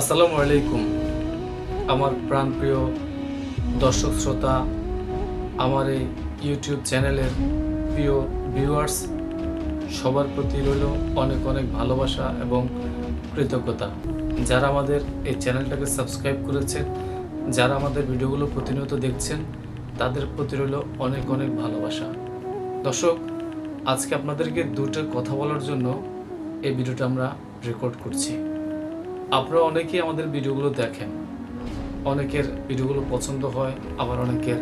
আসসালামু আলাইকুম। আমার প্রাণপ্রিয় দর্শক শ্রোতা, আমার এই ইউটিউব চ্যানেলের প্রিয় ভিউয়ার্স সবার প্রতি রইল অনেক অনেক ভালোবাসা এবং কৃতজ্ঞতা। যারা আমাদের এই চ্যানেলটাকে সাবস্ক্রাইব করেছেন, যারা আমাদের ভিডিওগুলো প্রতিনিয়ত দেখছেন, তাদের প্রতি রইল অনেক অনেক ভালোবাসা। দর্শক, আজকে আপনাদেরকে দুটো কথা বলার জন্য এই ভিডিওটা আমরা রেকর্ড করছি। আপনারা অনেকেই আমাদের ভিডিওগুলো দেখেন। অনেকের ভিডিওগুলো পছন্দ হয়, আবার অনেকের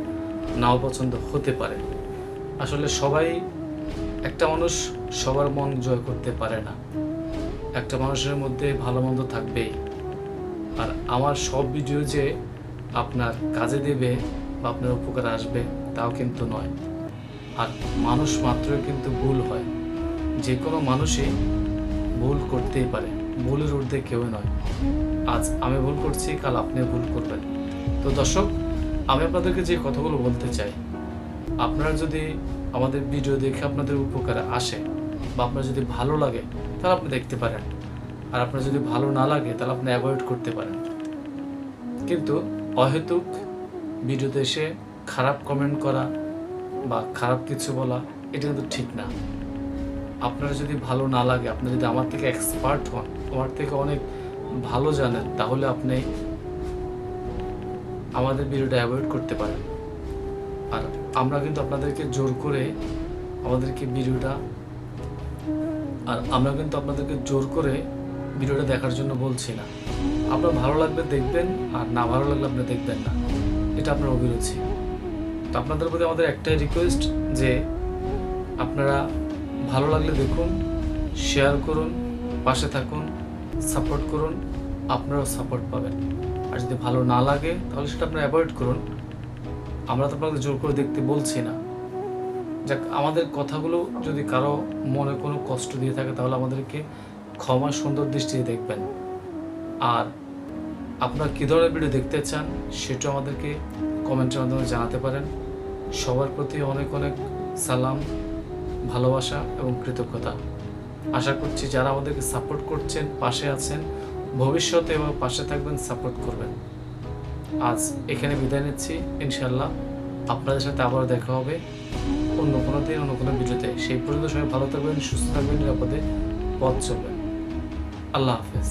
নাও পছন্দ হতে পারে। আসলে সবাই একটা মানুষ সবার মন জয় করতে পারে না। একটা মানুষের মধ্যে ভালো মন্দ থাকবেই। আর আমার সব ভিডিও যে আপনার কাজে দেবে বা আপনার উপকার আসবে, তাও কিন্তু নয়। আর মানুষ মাত্রই কিন্তু ভুল হয়। যে কোনো মানুষই ভুল করতেই পারে। ভুলের ঊর্ধ্বে কেউ নয়। আজ আমি ভুল করছি, কাল আপনি ভুল করবেন। তো দর্শক, আমি আপনাদেরকে যে কথাগুলো বলতে চাই, আপনারা যদি আমাদের ভিডিও দেখে আপনাদের উপকারে আসে বা আপনার যদি ভালো লাগে, তাহলে আপনি দেখতে পারেন। আর আপনার যদি ভালো না লাগে, তাহলে আপনি অ্যাভয়েড করতে পারেন। কিন্তু অহেতুক ভিডিওতে এসে খারাপ কমেন্ট করা বা খারাপ কিছু বলা, এটা কিন্তু ঠিক না। আপনার যদি ভালো না লাগে, আপনি যদি আমার থেকে এক্সপার্ট হন, আমার থেকে অনেক ভালো জানেন, তাহলে আপনি আমাদের ভিডিওটা অ্যাভয়েড করতে পারেন। আর আমরা কিন্তু আপনাদেরকে জোর করে আমাদেরকে ভিডিওটা, আর আমরা কিন্তু আপনাদেরকে জোর করে ভিডিওটা দেখার জন্য বলছি না। আপনার ভালো লাগবে দেখবেন, আর না ভালো লাগলে আপনি দেখবেন না। এটা আপনার অভিরুচি। তো আপনাদের প্রতি আমাদের একটাই রিকোয়েস্ট যে আপনারা ভালো লাগলে দেখুন শেয়ার করুন, পাশে থাকুন সাপোর্ট করুন, আপনারাও সাপোর্ট পাবেন। আর যদি ভালো না লাগে, তাহলে সেটা আপনারা অ্যাভয়েড করুন। আমরা তো আপনাদের জোর করে দেখতে বলছি না। যাক, আমাদের কথাগুলো যদি কারও মনে কোনো কষ্ট দিয়ে থাকে, তাহলে আমাদেরকে ক্ষমা সুন্দর দৃষ্টিতে দেখবেন। আর আপনারা কী ধরনের ভিডিও দেখতে চান সেটাও আমাদেরকে কমেন্টের মাধ্যমে জানাতে পারেন। সবার প্রতি অনেক অনেক সালাম। ভালোবাসা এবং কৃতজ্ঞতা। আশা করছি যারা আমাদেরকে সাপোর্ট করছেন, পাশে আছেন, ভবিষ্যতে এবং পাশে থাকবেন, সাপোর্ট করবেন। আজ এখানে বিদায় নিচ্ছি ইনশাল্লাহ আপনাদের সাথে আবার দেখা হবে অন্য কোনো দিন, অন্য কোনো ভিডিওতে। সেই পর্যন্ত সবাই ভালো থাকবেন, সুস্থ থাকবেন, নিরাপদে পথ চলবেন। আল্লাহ হাফেজ।